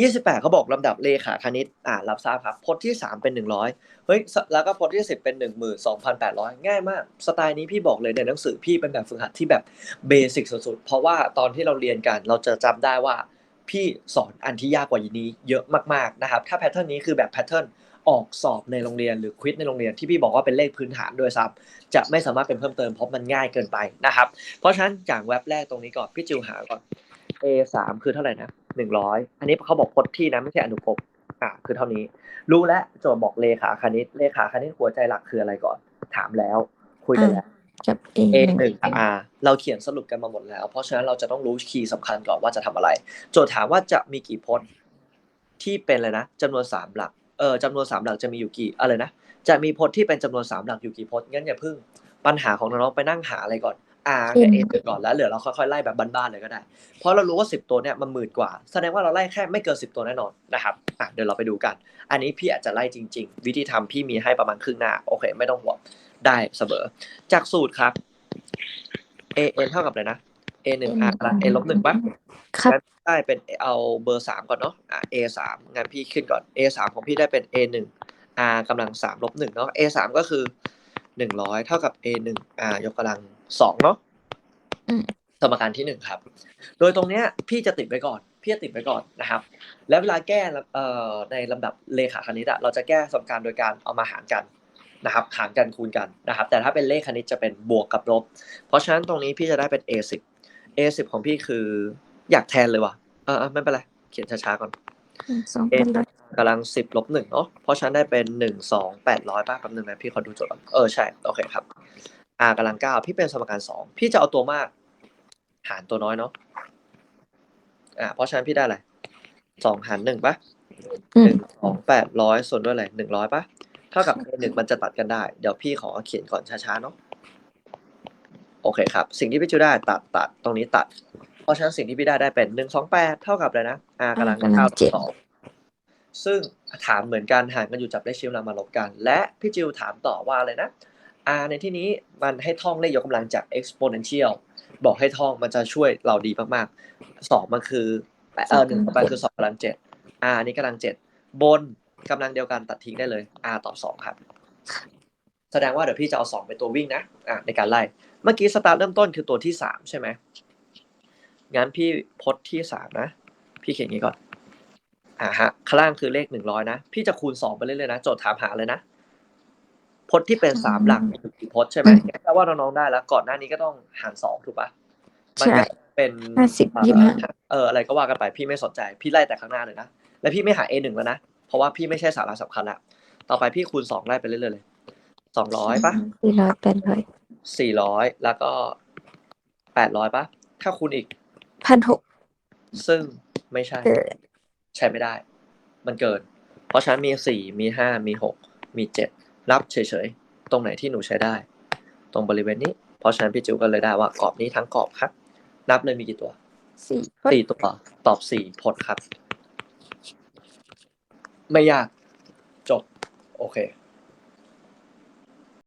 ยี่สิบแปดเขาบอกลำดับเลขาคณิตอ่ารับทราบครับพจน์ที่สามเป็นหนึ่งร้อยเฮ้ยแล้วก็พจน์ที่สิบเป็นหนึ่งหมื่นสองพันแปดร้อยง่ายมาก สไตล์นี้พี่บอกเลยในหนังสือพี่เป็นแบบฝึกหัดที่แบบเบสิกสุดๆ เพราะว่าตอนที่เราเรียนกันเราจะจำได้ว่าพี่สอนอันที่ยากกว่านี้เยอะมากๆนะครับถ้าแพทเทิร์นนี้คือแบบแพทเทิร์นออกสอบในโรงเรียนหรือควิสในโรงเรียนที่พี่บอกว่าเป็นเลขพื้นฐานด้วยซ้ำจะไม่สามารถเป็นเพิ่มเติมเพราะมันง่ายเกินไปนะครับ เพราะฉะนั้นจากเว็บแรกตรงนี้ก่อนพี่จิวหาก่อน A สามคือเท่าไหร่นะ หนึ่งร้อยอันนี้เขาบอกพจน์ที่นะไม่ใช่อนุภพอะคือเท่านี้ รู้แล้วโจทย์บอกเลขาคณิตเลขาคณิตหัวใจหลักคืออะไรก่อน ถามแล้ว คุยกันแล้วกับ A A หนึ่งหนึ่งกับ R เราเขียนสรุปกันมาหมดแล้ว เพราะฉะนั้นเราจะต้องรู้คีย์สำคัญก่อนว่าจะทำอะไร โจทย์ถามว่าจะมีกี่พจน์ที่เป็นอะไรนะจำนวนสามหลักเออจำนวนสามหลักจะมีอยู่กี่อะไรนะจะมีพจน์ที่เป็นจำนวนสามหลักอยู่กี่พจน์งั้นอย่าเพิ่งปัญหาของน้องๆไปนั่งหาอะไรก่อน R กับ A ไปก่อนแล้วเหลือเราค่อยๆไล่แบบบ้านๆเลยก็ได้ เพราะเรารู้ว่า 10 ตัวเนี่ยมันหมื่นกว่า แสดงว่าเราไล่แค่ไม่เกิน 10 ตัวแน่นอนนะครับอะเดี๋ยวเราไปดูกัน อันนี้พี่อาจจะไล่จริง ๆ วิธีทำพี่มีให้ประมาณครึ่งหน้าโอเคไม่ต้องห่วงได้เสมอจากสูตรครับ a n เท่ากับอะไรนะ a หนึ่ง r กำลัง a ลบหนึ่งปั๊บครับงั้นได้เป็นเอาเบอร์สามก่อนเนาะอะ a สามงั้นพี่ขึ้นก่อน a สามของพี่ได้เป็น a หนึ่ง r กำลังสามลบหนึ่งเนาะ a สามก็คือหนึ่งร้อยเท่ากับ a หนึ่ง r ยกกำลัง สองเนาะอืมสมการที่หนึ่งครับ โดยตรงเนี้ยพี่จะติดไว้ก่อน พี่จะติดไว้ก่อนนะครับ แล้วเวลาแก้เอ่อในลำดับเลขาคณิตอะเราจะแก้สมการโดยการเอามาหารกันนะครับหารกันคูณกันนะครับ แต่ถ้าเป็นเลขคณิตจะเป็นบวกกับลบ เพราะฉะนั้นตรงนี้พี่จะได้เป็น a สิบ a สิบของพี่คืออยากแทนเลยว่ะเออเออไม่เป็นไรเขียนช้าๆก่อนหนึ่งสองเป็นร้อยกำลังสิบลบหนึ่งเนาะเพราะฉะนั้นได้เป็นหนึ่งสองแปดร้อยป่ะแป๊บนึงนะพี่ขอดูโจทย์ก่อนเออใช่ โอเคครับ r กำลังเก้าพี่เป็นสมการสองพี่จะเอาตัวมาก หารตัวน้อยเนาะอ่าเพราะฉะนั้นพี่ได้อะไรสองหารหนึ่งป่ะอืหมนึ่งสองแปดร้อยส่วนด้วยอะไรหนึ่งร้อยป่ะเท่ากับ a หนึ่งมันจะตัดกันได้ เดี๋ยวพี่ขอเขียนก่อนช้าๆเนาะโอเคครับ สิ่งที่พี่จูได้ตัดตัดตรงนี้ตัด เพราะฉะนั้นสิ่งที่พี่ได้ได้เป็นหนึ่งสองแปดเท่ากับอะไรนะ r กำลังเก้าสองซึ่งถามเหมือนกันห่างกันอยู่จับเลขชิวเรามาลบกัน และพี่จิวถามต่อว่าอะไรนะ r ในที่นี้มันให้ท่องเลขยกกำลังจาก exponential บอกให้ท่องมันจะช่วยเราดีมากๆสองมันคือเออหนึ่งต่อไปคือสองกำลังเจ็ด r นี่กำลังเจ็ดบนกำลังเดียวกันตัดทิ้งได้เลย r ต่อสองครับ แสดงว่าเดี๋ยวพี่จะเอาสองเป็นตัววิ่งนะอะในการไล่ เมื่อกี้สตาร์ทเริ่มต้นคือตัวที่สามใช่ไหมงั้นพี่พจน์ที่สามนะ พี่เขียนอย่างนี้ก่อนอ่าฮะข้างล่างคือเลขหนึ่งร้อยนะ พี่จะคูณสองไปเรื่อยๆนะโจทย์ถามหาเลยนะ พจน์ที่เป็นสามหลักมีอยู่กี่พจน์ใช่ไหมแปลว่าน้องๆได้แล้ว ก่อนหน้านี้ก็ต้องหารสองถูกปะมันใช่ก็เป็นห้าสิบเอ่อยี่สิบห้าเอออะไรก็ว่ากันไปพี่ไม่สนใจ พี่ไล่แต่ข้างหน้าเลยนะ และพี่ไม่หา A หนึ่งแล้วนะ เพราะว่าพี่ไม่ใช่สาระสำคัญละต่อไปพี่คูณสองไล่ไปเรื่อยๆเลยสองร้อยปะสี่ร้อยแปดร้อยสี่ร้อยแล้วก็แปดร้อยปะถ้าคูณอีกพันหกซึ่งไม่ใช่เกิดใช้ไม่ได้ มันเกิน เพราะฉะนั้นมีสี่มีห้ามีหกมีเจ็ด รับเฉยๆ ตรงไหนที่หนูใช้ได้ ตรงบริเวณนี้ เพราะฉะนั้นพี่จิวก็เลยได้ว่ากรอบนี้ทั้งกรอบครับ นับเลยมีกี่ตัวสี่สี่ตัว ตอบสี่พจน์ครับ ไม่ยาก จบ โอเค